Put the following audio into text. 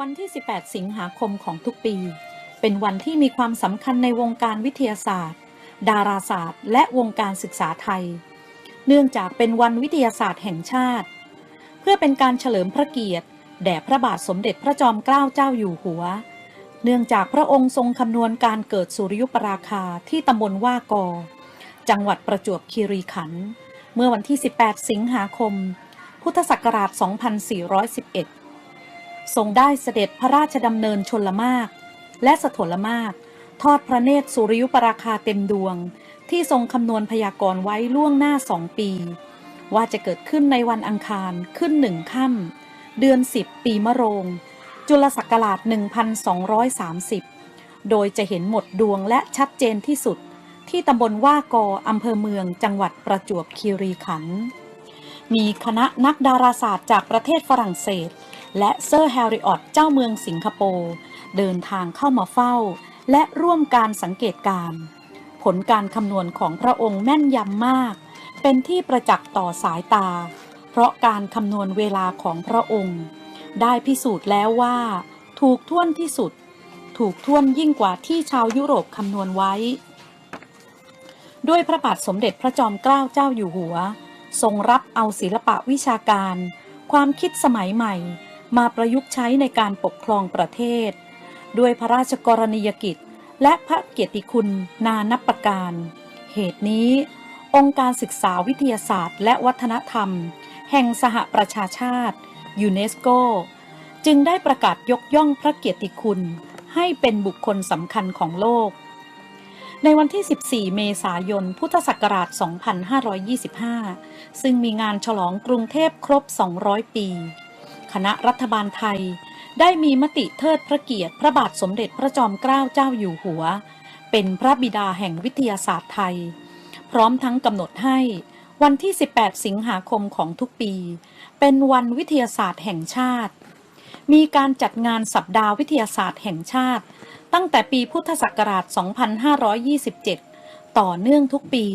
วันที่ 18 สิงหาคมของทุกปี เป็นวันที่มีความสำคัญในวงการวิทยาศาสตร์ ดาราศาสตร์ และวงการศึกษาไทย เนื่องจากเป็นวันวิทยาศาสตร์แห่งชาติ เพื่อเป็นการเฉลิมพระเกียรติ แด่พระบาทสมเด็จพระจอมเกล้าเจ้าอยู่หัว เนื่องจากพระองค์ทรงคำนวณการเกิดสุริยุปราคาที่ตำบลว่ากอ จังหวัดประจวบคีรีขันธ์เมื่อวันที่ 18 สิงหาคม พุทธศักราช 2411 ทรงได้เสด็จพระราชดำเนินชนละมาก และสถลมาก ทอดพระเนตรสุริยุปราคาเต็มดวง ที่ทรงคำนวณพยากรณ์ไว้ล่วงหน้าสองปี ว่าจะเกิดขึ้นในวันอังคารขึ้นหนึ่งค่ำเดือน10ปีมะโรง จุลศักราช 1230 โดยจะเห็นหมดดวงและชัดเจนที่สุดที่ตำบลว่ากออำเภอเมืองจังหวัดประจวบคีรีขันธ์มีคณะนักดาราศาสตร์จากประเทศฝรั่งเศส และเซอร์แฮร์ริออตเจ้าเมืองสิงคโปร์เดินทางเข้ามาเฝ้า และร่วมการสังเกตการณ์ผลการคำนวณของพระองค์แม่นยำมาก เป็นที่ประจักษ์ต่อสายตา เพราะการคำนวณเวลาของพระองค์ ได้พิสูจน์แล้วว่า ถูกท่วนที่สุด ถูกท่วนยิ่งกว่าที่ชาวยุโรปคำนวณไว้ ด้วยพระบาทสมเด็จพระจอมเกล้าเจ้าอยู่หัว ทรงรับเอาศิลปะวิชาการ ความคิดสมัยใหม่ มาประยุกต์ใช้ในการปกครองประเทศ ด้วยพระราชกรณียกิจ และพระเกียรติคุณนานับประการ เหตุนี้ องค์การศึกษาวิทยาศาสตร์ และวัฒนธรรม แห่งสหประชาชาติยูเนสโกจึงได้ประกาศยกย่องพระเกียรติคุณ ให้เป็นบุคคลสำคัญของโลก ในวันที่ 14 เมษายน พุทธศักราช 2525 ซึ่งมีงานฉลองกรุงเทพครบ 200 ปี คณะรัฐบาลไทย ได้มีมติเทิดพระเกียรติพระบาทสมเด็จพระจอมเกล้าเจ้าอยู่หัว เป็นพระบิดาแห่งวิทยาศาสตร์ไทย พร้อมทั้งกำหนดให้วันที่ 18 สิงหาคมของทุกปี เป็นวันวิทยาศาสตร์แห่งชาติ มีการจัดงานสัปดาห์วิทยาศาสตร์แห่งชาติ ตั้งแต่ปีพุทธศักราช 2527 ต่อเนื่องทุกปี